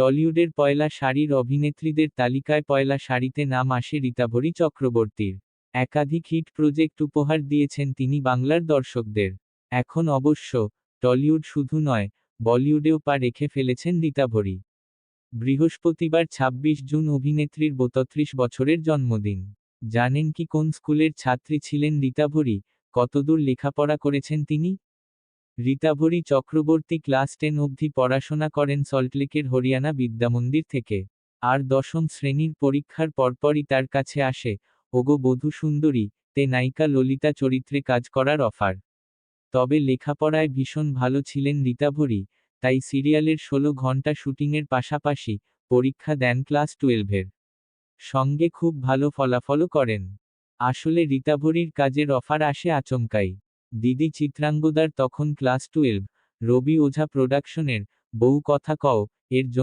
টলিউডের পয়লা সারির অভিনেত্রীদের তালিকায় পয়লা সারিতে নাম আসে রীতাভরী চক্রবর্তীর। একাধিক হিট প্রজেক্ট উপহার দিয়েছেন তিনি বাংলার দর্শকদের। এখন অবশ্য টলিউড শুধু নয়, বলিউডেও পা রেখে ফেলেছেন রীতাভরী। বৃহস্পতিবার ২৬ জুন অভিনেত্রীর বতত্রিশ বছরের জন্মদিন। জানেন কি কোন স্কুলের ছাত্রী ছিলেন রীতাভরী? কতদূর লেখাপড়া করেছেন তিনি? রীতাভরী চক্রবর্তী ক্লাস টেন অবধি পড়াশোনা করেন সল্টলেকের হরিয়ানা বিদ্যামন্দির থেকে। আর দশম শ্রেণির পরীক্ষার পরপরই তার কাছে আসে, ওগো বধূ সুন্দরী, তে নায়িকা ললিতা চরিত্রে কাজ করার অফার। তবে লেখাপড়ায় ভীষণ ভালো ছিলেন রীতাভরী, তাই সিরিয়ালের ষোলো ঘণ্টা শুটিংয়ের পাশাপাশি পরীক্ষা দেন ক্লাস টুয়েলভের। সঙ্গে খুব ভালো ফলাফলও করেন। আসলে রীতাভরীর কাজের অফার আসে আচমকাই। দিদি চিত্রাঙ্গদার তখন ক্লাস টুয়েলভ রবি ওঝা প্রোডাকশনের বউ কথা কও এর জন্য